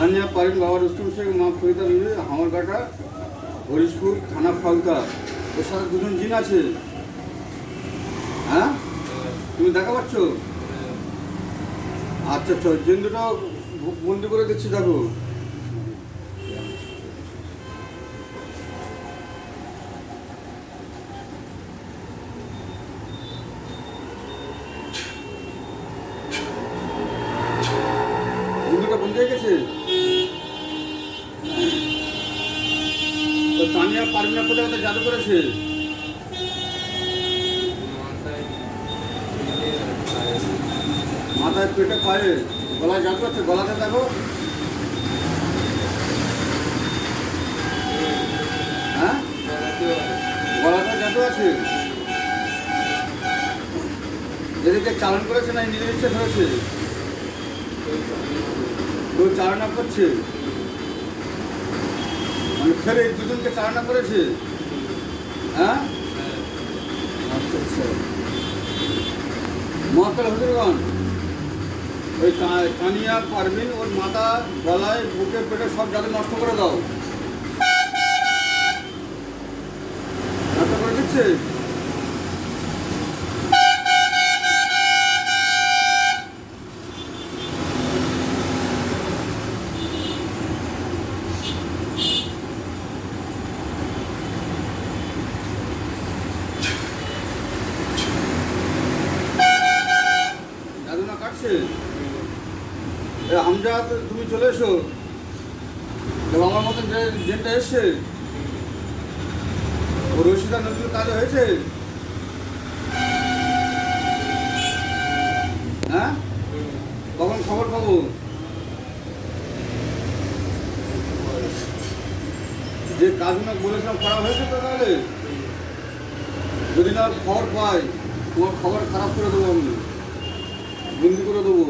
তানিয়া পারিন বাবা রুস্তুম শেখ মা ফরিদা মিলে হামারকাটা হরিশপুর থানা ফালতা। ওর সাথে দুজন জিন আছে। হ্যাঁ? তুমি দেখা পাচ্ছ? আচ্ছা আচ্ছা জিন দুটো বন্দি করে দিচ্ছি, দেখো। বন্ধ হয়ে গেছে? তানিয়া পারমিনা কোথায় কোথায় জাদু করেছে? মাথায় পেটে পায়ে, গলায় জাদু আছে, গলাতে দেখো। হ্যাঁ? গলাতে জাদু আছে। এদিকে চালন করেছে না নিজের ইচ্ছে ধরেছে? কেউ চালনা করছে? মানে ফেরে দুজনকে চালনা করেছে? হ্যাঁ? আচ্ছা আচ্ছা। ওই কানিয়া পারবিন ওর মাথা, গলায়, বুকে, পেটে সব যাতে নষ্ট করে দাও। নষ্ট করে দিচ্ছে? আমজাদ তুমি চলে এসো। আমার মতন এসছে কাজ হয়েছে? হ্যাঁ? কখন খবর পাবো? যে কাজগুলো বলেছিলাম করা হয়েছে তো তাহলে? যদি না খবর পাই, তোমার খবর খারাপ করে দেবো আমি বন্দি করে দেবো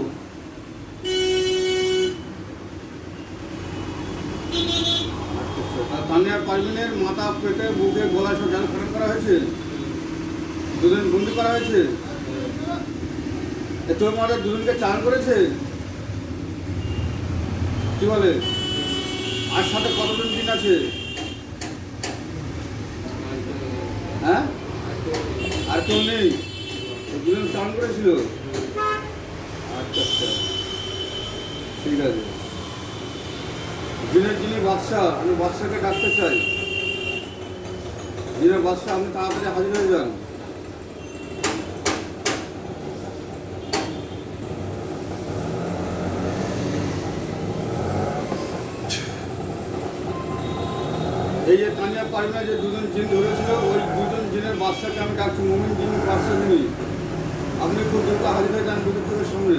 তানিয়া পারভিনের মাথা, পেটে, বুকে, গলায় সব জাল খনন করা হয়েছে? দুজন বন্দি করা হয়েছে? তোর মাথা দুজনকে চান করেছে? কি বলে? আর সাথে কতজন দিন আছে? হ্যাঁ? আর কেউ নেই? দুজন চান করেছিল? আচ্ছা আচ্ছা। ঠিক আছে। যিনি বাদশাহ, আমি বাদশাকে ডাকতে চাই। দিনের বাদশাহ, আপনি তাড়াতাড়ি হাজির হয়ে যান। এই যে তানিয়া পারিনা যে দুজন জিন ধরেছিল, ওই দুজন জিনের বাদশাকে আমি ডাকছি। মোমিন জিন, বাদশাহ যিনি আপনি খুব দ্রুত হাজির হয়ে যান বিদ্যুৎ চোখের সামনে।